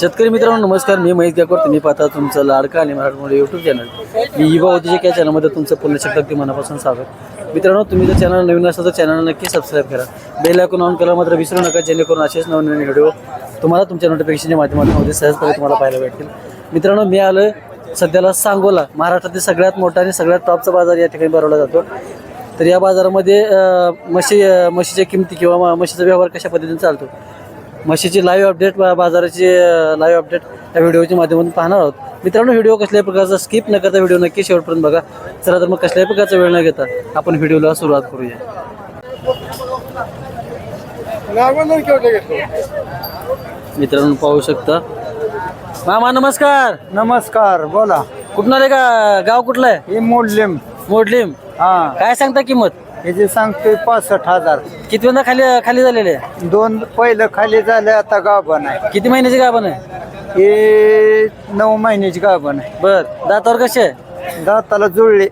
शेतकरी मित्रांनो नमस्कार. मी महेश गायकवाड. तुम्ही पाहता तुमचं लाडका आणि मराठमोळे यूट्यूब चॅनल मी युवा उद्योजक या चॅनलमध्ये तुमचं पुन्हा अगदी मनापासून स्वागत. मित्रांनो तुम्ही जर चॅनल नवीन असाल तर चॅनल नक्की सबस्क्राईब करा. बेल आयकॉन ऑन करा मात्र विसरू नका जेणेकरून असेच नवीन व्हिडिओ तुम्हाला तुमच्या नोटिफिकेशनच्या माध्यमातून सहजपणे तुम्हाला पाहायला भेटतील. मित्रांनो मी आलो सध्याला सांगोला. महाराष्ट्रातील सगळ्यात मोठा आणि सगळ्यात टॉपचा बाजार या ठिकाणी भरवला जातो. तर या बाजारामध्ये म्हशी म्हशीच्या किमती किंवा म्हशीचा व्यवहार कशा पद्धतीने चालतो? म्हशीची लाईव्ह अपडेट बाजाराची लाईव्ह अपडेट या व्हिडिओच्या माध्यमातून पाहणार आहोत. मित्रांनो व्हिडिओ कसल्याही प्रकारचा स्किप न करता व्हिडिओ नक्की शेवटपर्यंत बघा. चला तर मग कसल्याही प्रकारचा वेळ न घेता आपण व्हिडिओला सुरुवात करूया. मित्रांनो पाहू शकता. मामा नमस्कार. नमस्कार बोला. कुठून आले का गाव कुठलं आहे? मोडलिम. मोडलीम. हा. काय सांगता किंमत? याचे सांगतोय पासष्ट हजार. कितव्यांदा खाली खाली झालेले? आहे दोन पहिलं खाली झालं आता गाभण आहे. किती महिन्याची गाभण आहे? हे नऊ महिन्याची गाभण आहे. बर दातावर कसे? आहे दाताला जुळले.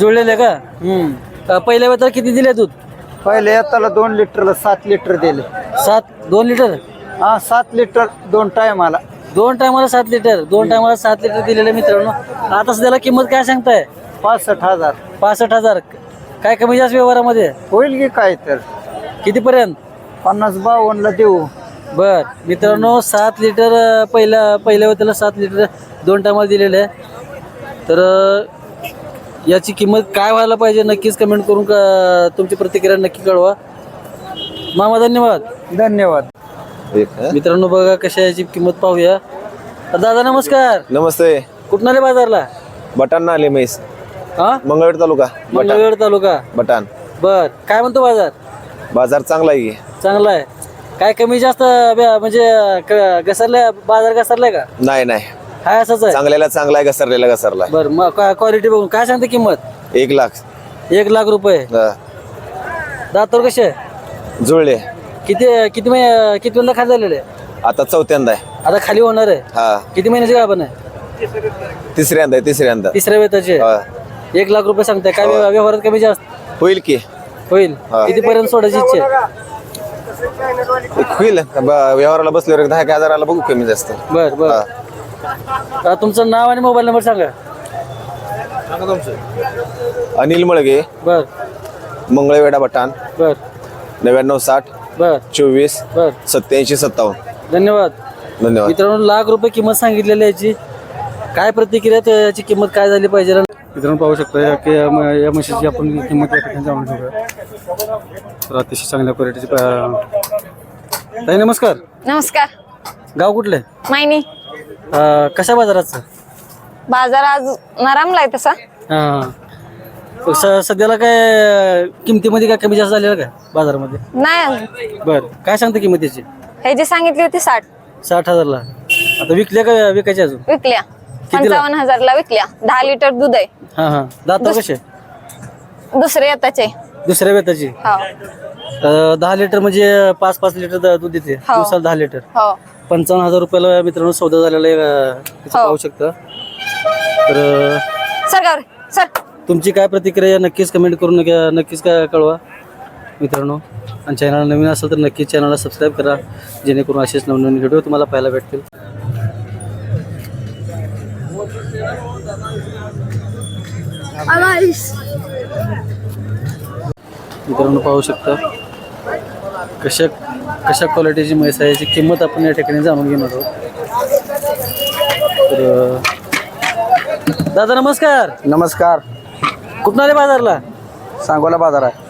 जुळलेले का? हम्म. पहिल्या वेळेला किती दिले दूध? पहिले येताला दोन लिटरला सात लिटर दिले. सात दोन लिटर? हा सात लिटर दोन टायमाला. दोन टायमाला सात लिटर दोन टायमाला सात लिटर दिलेले मित्रांनो. आता सध्याला किंमत काय सांगताय? पासष्ट हजार. पासष्ट हजार. काय कमी जास्त व्यवहारामध्ये? होईल की काय तर. कितीपर्यंत? पन्नास बावन्नला देऊ. बर. मित्रांनो सात लिटर अं, पहिल्या पहिल्या वेळेला सात लिटर दोन टायमाला दिलेले आहे. तर अं, याची किंमत काय व्हायला पाहिजे नक्कीच कमेंट करून क- तुमची प्रतिक्रिया नक्की कळवा. मामा धन्यवाद. धन्यवाद. मित्रांनो बघा कशा याची किंमत पाहूया. दादा नमस्कार. नमस्ते. कुठून आले बाजारला? बटाण आले म्हैस. हा? मंगळवेर तालुका मंगळवेढ तालुका. बटाण बर काय म्हणतो बाजार? बाजार चांगला आहे. की चांगला आहे. काय कमी जास्त व्या- म्हणजे क- घसरलाय बाजार घसरलाय का? नाही नाही. हाय असंच आहे? चांगल्याला चांगला आहे घसरलेला घसरला बर मग क्वालिटी बघून. काय सांगते किंमत? एक लाख. एक लाख रुपये. अं, दातावर कसे? आहे? जुळले. किती किती महिने किती महिने खाली झालेले? आहे? आता चौथ्यांदा आहे. आता खाली होणार आहे? हा. किती महिन्याचे गाभण आहे? तिसऱ्यांदा आहे तिसऱ्यांदा. तिसऱ्या वेताचे हा. एक लाख रुपये सांगताय. काय व्यव- व्यवहारात कमी जास्त? होईल की. होईल. हा. कितीपर्यंत सोडायची इच्छा आहे? एक होईल. ब- व्यवहाराला बसल्यावर एक दहा एक हजाराला बघू कमी जास्त. बर बर. हा. आता तुमचं नाव आणि मोबाईल नंबर सांगा. अनिल मळगे बर. मंगळवेढा बटाण बर. नव्याण्णव साठ बर. चोवीस बर. सत्याऐंशी सत्तावन्न. धन्यवाद. धन्यवाद. मित्रांनो लाख रुपये किंमत सांगितलेली आहे याची. काय प्रतिक्रिया त्या- याची किंमत काय झाली पाहिजे? मित्रांनो पाहू शकता या की या या म्हशीची आपण किंमत या ठिकाणी जाणून घेऊया तर अतिशय चांगल्या क्वालिटीची पा- ताई नमस्कार. नमस्कार. गाव कुठले मायनी. अं, कशा बाजाराचं? बाजार आज नरामलाय तसा. हां. स- सध्याला काय किमतीमध्ये काय कमी जास्त झालेलं का बाजारामध्ये? नाही बर. काय सांगते किंमत त्याची हे जी सांगितली होती साठ. साठ हजारला. आता विकल्या का विकायची अजून? विकल्या. पंचावन्न हजारला विकल्या. दहा लिटर दूध आहे. हां हां. दात कसे? दुसरे येताचे. दुसऱ्या वेताची हो. दहा लिटर म्हणजे पाच पाच लिटर द- दूध देते. हो. दिवसाला दहा लिटर. हो. पंचावन्न हजार रुपयाला मित्रांनो सौदा झालेला आहे अं, इथं हो. पाहू शकता. तर अं, सर गावरे. सर. तुमची काय प्रतिक्रिया नक्कीच कमेंट करून नक्की- नक्कीच काय कळवा. मित्रांनो आणि चॅनल नवीन असेल तर नक्कीच चॅनलला सबस्क्राईब करा. जेणेकरून असेच नवनवीन व्हिडिओ तुम्हाला पाहायला भेटतील. मित्रांनो पाहू शकता. कशा कशा क्वालिटीची म्हैस आहे याची किंमत आपण या ठिकाणी जाणून घेणार आहोत. तर दादा नमस्कार. नमस्कार. कुठून आले बाजारला? सांगोला बाजार आहे.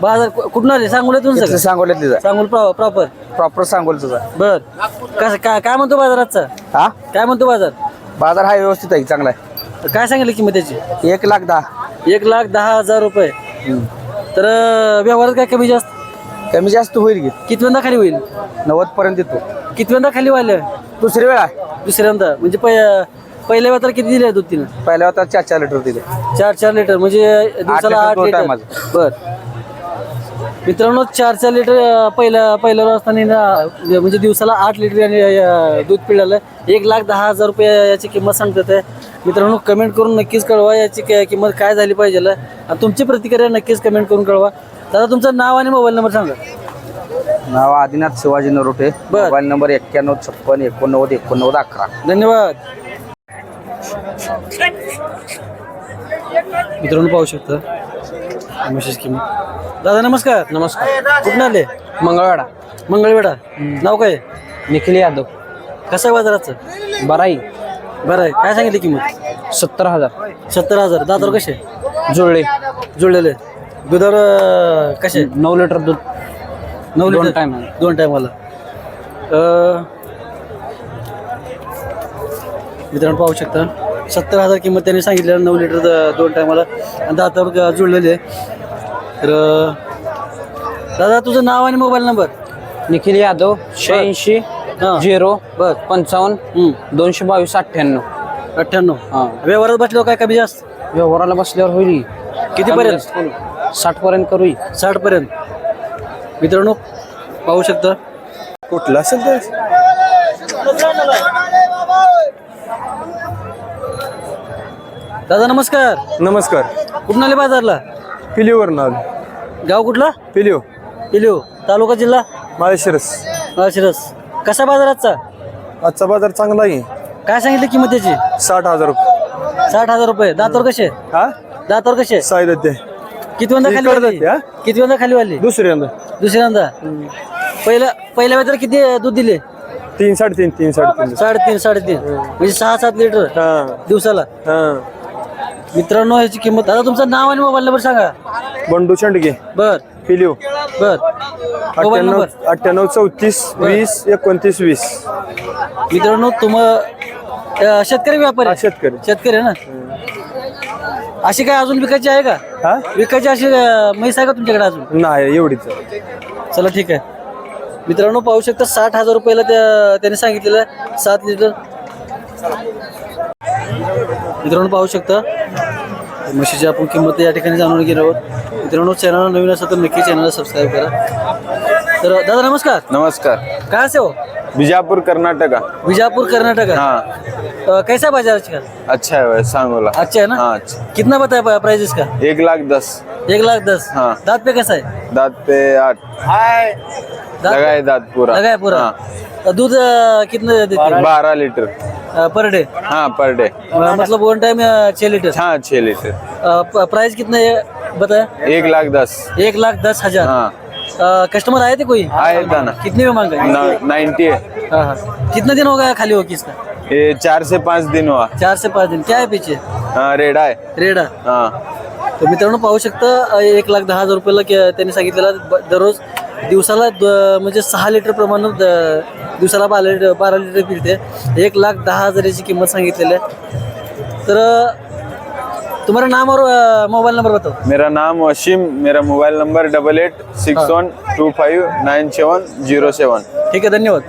बाजार कु- कुठून आले? सांगोला तुमचं इथलं सांगोल्यातलीच आहे सांगोल प्रॉपर प्रॉपर सांगोलच आहे बर. कसं काय काय म्हणतो बाजाराचा हा? काय म्हणतो बाजार? बाजार हा व्यवस्थित आहे चांगला आहे. काय सांगितलं किंमत त्याची? एक लाख दहा. एक लाख दहा हजार रुपये. तर अं, व्यवहारात काय कमी जास्त? कमी जास्त होईल की. कितव्यांदा खाली होईल? नव्वद पर्यंत येतो. कितव्यांदा खाली व्हायला? दुसरी वेळ. दुसऱ्यांदा. म्हणजे पहि- पहिल्या वेळा किती दिले दूध तिनं? पहिल्या होता चार चार लिटर दिले. चार चार लिटर. म्हणजे दिवसाला आठ दोन लिटर. बर. मित्रांनो चार चार लिटर पहिल्या पहिल्या हिनं, म्हणजे दिवसाला आठ लिटर आणि अं, दूध पिळालं. एक लाख दहा हजार रुपये याची किंमत सांगतात आहे. मित्रांनो कमेंट करून नक्कीच कळवा याची काय- किंमत काय झाली पाहिजे. आणि तुमची प्रतिक्रिया नक्कीच कमेंट करून कळवा. दादा तुमचं नाव आणि मोबाईल नंबर सांगा. नाव आदिनाथ शिवाजी नरोटे. बर. मोबाईल नंबर एक्क्याण्णव छप्पन एकोणनव्वद एकोणनव्वद अकरा. धन्यवाद. मित्रांनो पाहू शकता. म्हशीची किंमत दादा नमस्कार. नमस्कार. कुठून आले? मंगळवाडा. मंगळवेढा. नाव काय? निखिल यादव. कसं आहे बाजाराचं? बराई बरं आहे. काय सांगितली किंमत? सत्तर हजार. सत्तर हजार. दातावर कसे? जुळले. जुळलेले. दुधावर अं, कसे? नऊ लिटर दूध. नऊ दोन लिटर? time. दोन टायमाला. मित्रांनो पाहू शकता. सत्तर हजार किंमत त्यांनी सांगितलं नऊ लिटर द- दोन टायमाला. आणि दातावर जुळलेले. तर दादा तुझं नाव आणि मोबाईल नंबर? निखिल यादव शहाऐंशी हां. झिरो बर. पंचावन्न. दोनशे बावीस अठ्ठ्याण्णव. अठ्ठ्याण्णव. हां. व्यवहारात बसल्यावर काय कमी जास्त? व्यवहाराला बसल्यावर होईल. कितीपर्यंत साठ पर्यंत? करू साठ पर्यंत. मित्रांनो पाहू शकता. कुठलं असेल तर दादा नमस्कार. नमस्कार. कुठून आले बाजारला? पिलीवर नाव गाव कुठला? पिलिओ. पिलिओ. तालुका जिल्हा? माळशिरस माळशिरस. कसा बाजाराचा आजचा? बाजार चांगला आहे. काय सांगितली किंमत त्याची? साठ हजार रुपये. साठ हजार रुपये. दातावर कसे? हा? दातावर कसे? साईद ते किती वंदा खाली इकडं वाली? जाते, हा? किती वंदा खाली वाली? दुसऱ्यांदा दुसऱ्यांदा पहिल्या पहिल्या वेळेला किती दूध दिले? तीन साडेतीन तीन साडेतीन. साडेतीन साडेतीन. म्हणजे सहा सात लिटर हा. दिवसाला? हा. मित्रांनो ह्याची किंमत दादा तुमचं नाव आणि मोबाईल नंबर सांगा. बंडू शेंडगे. बर. पिलिओ बर. मोबाईल अठ्ठ्याण्णव नंबर अठ्ठ्याण्णव चौतीस वीस एकोणतीस वीस. मित्रांनो तुम अं, शेतकरी व्यापारी? हा, शेतकरी. शेतकरी आहे ना? अशी काय अजून विकायची आहे का? हा? विकायची अशी अं, म्हैस आहे का तुमच्याकडे अजून? नाही एवढीच चला ठीक आहे. मित्रांनो पाहू शकता साठ हजार रुपयाला त्या त्याने सांगितलेलं आहे, सात लिटर. मित्रांनो पाहू शकता. म्हशीची आपण किंमत या ठिकाणी जाणून घेणार आहोत. मित्रांनो चॅनल नवीन असेल तर नक्की चॅनलला सबस्क्राईब करा. तर दादा नमस्कार. नमस्कार. काय असे हो? बिजापूर कर्नाटका. विजापुर कर्नाटक. हाँ. अ, कैसा बाजार आज का? अच्छा है वैसे सांगोला अच्छा है ना? हाँ अच्छा. कितना बताया प्राइस इसका एक लाख दस. एक लाख दस. हाँ। दांत पे कैसा है? दांत पे आठ. दांत लगाए दांत पूरा. लगा है पूरा? हाँ, दूध अ, कितना देते हैं? बारह लीटर. पर डे हाँ पर डे मतलब वन टाइम छह लीटर हाँ छह लीटर प्राइस कितना है बताया एक लाख दस. एक लाख दस हजार. हाँ. कस्टमर आए थे कोई? आए था ना. कितने में मांगा? नाइन्टी है. हाँ हाँ. कितना दिन हो गया खाली हो किसका ये चार से पाँच दिन हुआ. चार से पाच दिन. क्या आहे पीछे? हाँ रेडा है. रेडा? हाँ. तर मित्रांनो पाहू शकता एक लाख दहा हजार रुपयाला त्यांनी सांगितलेलं दररोज दिवसाला द- म्हणजे सहा लिटर प्रमाणात द- दिवसाला बारा लिटर बारा लिटर पिळते. एक लाख दहा हजाराची किंमत सांगितलेली आहे. तर अ, तुम्हारा नाम और मोबाईल नंबर बताओ मेरा नाम वसीम मेरा mobile number double eight six one two five nine seven zero seven. ठीक आहे धन्यवाद.